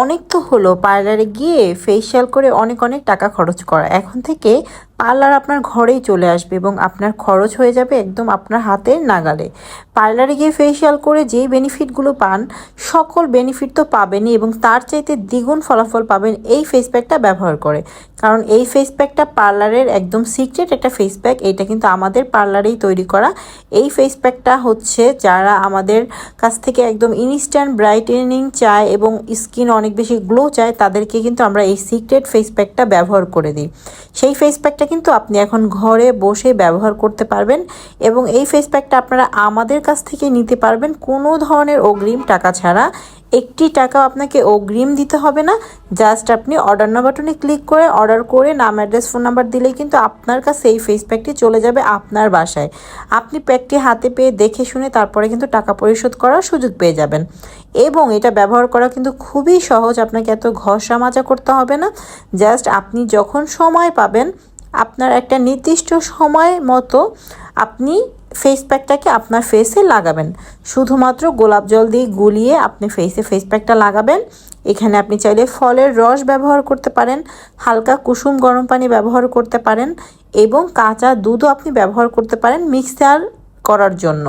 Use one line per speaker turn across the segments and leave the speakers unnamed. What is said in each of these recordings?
অনেক তো হলো পার্লারে গিয়ে ফেসিয়াল করে অনেক অনেক টাকা খরচ করা। এখন থেকে পার্লার আপনার ঘরেই চলে আসবে এবং আপনার খরচ হয়ে যাবে একদম আপনার হাতের নাগালে। পার্লারে গিয়ে ফেসিয়াল করে যেই বেনিফিটগুলো পান, সকল বেনিফিট তো পাবেনই এবং তার চাইতে দ্বিগুণ ফলাফল পাবেন এই ফেস প্যাকটা ব্যবহার করে। কারণ এই ফেস প্যাকটা পার্লারের একদম সিক্রেট একটা ফেস প্যাক এটা কিন্তু আমাদের পার্লারেই তৈরি করা। এই ফেস প্যাকটা হচ্ছে যারা আমাদের কাছ থেকে একদম ইনস্ট্যান্ট ব্রাইটেনিং চায় এবং স্কিন অনেক বেশি গ্লো চায়, তাদেরকে কিন্তু আমরা এই সিক্রেট ফেস প্যাকটা ব্যবহার করে দিই। সেই ফেস প্যাকটা কিন্তু আপনি এখন ঘরে বসে ব্যবহার করতে পারবেন এবং এই ফেস প্যাকটা আপনারা আমাদের কাছ থেকে নিতে পারবেন। কোনো ধরনের অগ্রিম টাকা ছাড়া। একটি টাকাও আপনাকে অগ্রিম দিতে হবে না। জাস্ট আপনি অর্ডার না বাটনে ক্লিক করে অর্ডার করে নাম অ্যাড্রেস ফোন নাম্বার দিলেই কিন্তু আপনার কাছে এই ফেস প্যাকটি চলে যাবে আপনার বাসায়। আপনি প্যাকটি হাতে পেয়ে দেখে শুনে তারপরে কিন্তু টাকা পরিশোধ করার সুযোগ পেয়ে যাবেন। এবং এটা ব্যবহার করা কিন্তু খুবই সহজ। আপনাকে এত ঘষা মাজা করতে হবে না। জাস্ট আপনি যখন সময় পাবেন আপনার একটা নির্দিষ্ট সময় মতো আপনি ফেস প্যাকটাকে আপনার ফেসে লাগাবেন। শুধুমাত্র গোলাপ জল দিয়ে গুলিয়ে আপনি ফেসে ফেস প্যাকটা লাগাবেন। এখানে আপনি চাইলে ফলের রস ব্যবহার করতে পারেন, হালকা কুসুম গরম পানি ব্যবহার করতে পারেন এবং কাঁচা দুধও আপনি ব্যবহার করতে পারেন মিক্সার করার জন্য।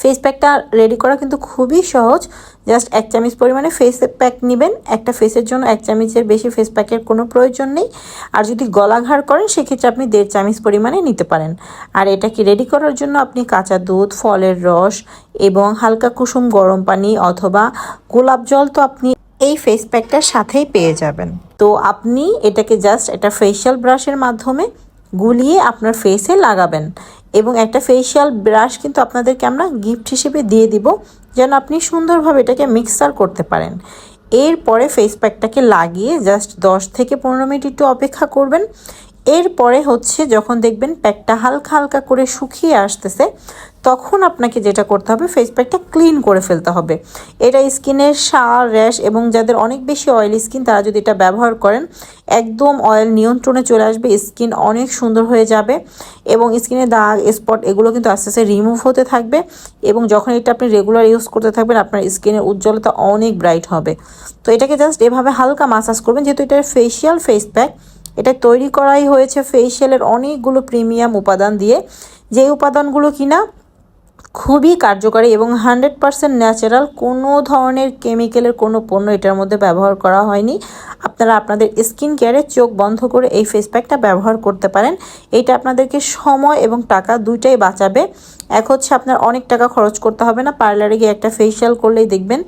ফেস প্যাকটা রেডি করা কিন্তু খুবই সহজ। জাস্ট এক চামচ পরিমাণে ফেস প্যাক নেবেন। একটা ফেসের জন্য এক চামচের বেশি ফেস প্যাকের কোনো প্রয়োজন নেই। আর যদি গলা ঘাড় করেন, সেক্ষেত্রে আপনি দেড় চামচ পরিমাণে নিতে পারেন। আর এটাকে রেডি করার জন্য আপনি কাঁচা দুধ, ফলের রস এবং হালকা কুসুম গরম পানি অথবা গোলাপ জল তো আপনি এই ফেস প্যাকটার সাথেই পেয়ে যাবেন। তো আপনি এটাকে জাস্ট একটা ফেশিয়াল ব্রাশের মাধ্যমে গুলিয়ে আপনার ফেসে লাগাবেন। এবং একটা ফেসিয়াল ব্রাশ কিন্তু আপনাদেরকে আমরা গিফট হিসেবে দিয়ে দিব, যেন আপনি সুন্দরভাবে এটাকে মিক্সার করতে পারেন। এরপরে ফেস প্যাকটাকে লাগিয়ে জাস্ট দশ থেকে পনেরো মিনিট একটু অপেক্ষা করবেন। এরপরে হচ্ছে যখন দেখবেন প্যাকটা হালকা হালকা করে শুকিয়ে আসতেছে, তখন আপনাকে যেটা করতে হবে ফেস প্যাকটা ক্লিন করে ফেলতে হবে। এটা স্কিনের সার, র্যাশ এবং যাদের অনেক বেশি অয়েলি স্কিন তারা যদি এটা ব্যবহার করেন, একদম অয়েল নিয়ন্ত্রণে চলে আসবে স্কিন অনেক সুন্দর হয়ে যাবে এবং স্কিনের দাগ স্পট এগুলো কিন্তু আস্তে আস্তে রিমুভ হতে থাকবে এবং যখন এটা আপনি রেগুলার ইউজ করতে থাকবেন, আপনার স্কিনের উজ্জ্বলতা অনেক ব্রাইট হবে। তো এটাকে জাস্ট এভাবে হালকা মাসাজ করবেন, যেহেতু এটা ফেসিয়াল ফেস প্যাক এটা তৈরি করাই হয়েছে ফেসিয়ালের অনেকগুলো প্রিমিয়াম উপাদান দিয়ে। যে উপাদানগুলো কিনা খুবই কার্যকরী এবং হান্ড্রেড পারসেন্ট ন্যাচারাল কোনো ধরনের কেমিক্যালের কোনো পণ্য এটার মধ্যে ব্যবহার করা হয়নি। আপনারা আপনাদের স্কিন কেয়ারে চোখ বন্ধ করে এই ফেস প্যাকটা ব্যবহার করতে পারেন। এটা আপনাদেরকে সময় এবং টাকা দুইটাই বাঁচাবে। এক হচ্ছে আপনার অনেক টাকা খরচ করতে হবে না পার্লারে গিয়ে একটা ফেসিয়াল করলেই দেখবেন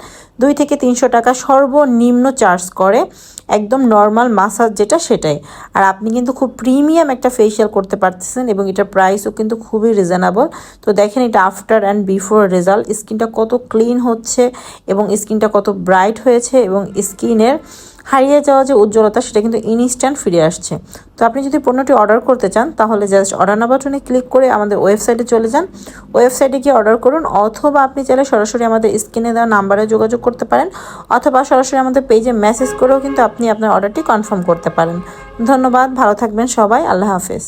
দুই থেকে তিনশো টাকা সর্বনিম্ন চার্জ করে। একদম নর্মাল মাসাজ যেটা সেটাই। আর আপনি কিন্তু খুব প্রিমিয়াম একটা ফেসিয়াল করতে পারতেছেন এবং এটার প্রাইসও কিন্তু খুবই রিজনেবল তো দেখেন এটা আফটার অ্যান্ড বিফোর রেজাল্ট স্কিনটা কত ক্লিন হচ্ছে এবং স্কিনটা কত ব্রাইট হয়েছে এবং স্কিনের হারিয়ে যাওয়া যে উজ্জ্বলতা, সেটা কিন্তু ইনস্ট্যান্ট ফিরে আসছে। তো আপনি যদি পণ্যটি অর্ডার করতে চান, তাহলে জাস্ট অর্ডার না বাটনে ক্লিক করে আমাদের ওয়েবসাইটে চলে যান। ওয়েবসাইটে গিয়ে অর্ডার করুন, অথবা আপনি চাইলে সরাসরি আমাদের স্ক্রিনে দেওয়া নাম্বারে যোগাযোগ করতে পারেন, অথবা সরাসরি আমাদের পেজে মেসেজ করেও কিন্তু আপনি আপনার অর্ডারটি কনফার্ম করতে পারেন। ধন্যবাদ, ভালো থাকবেন সবাই, আল্লাহ হাফেজ।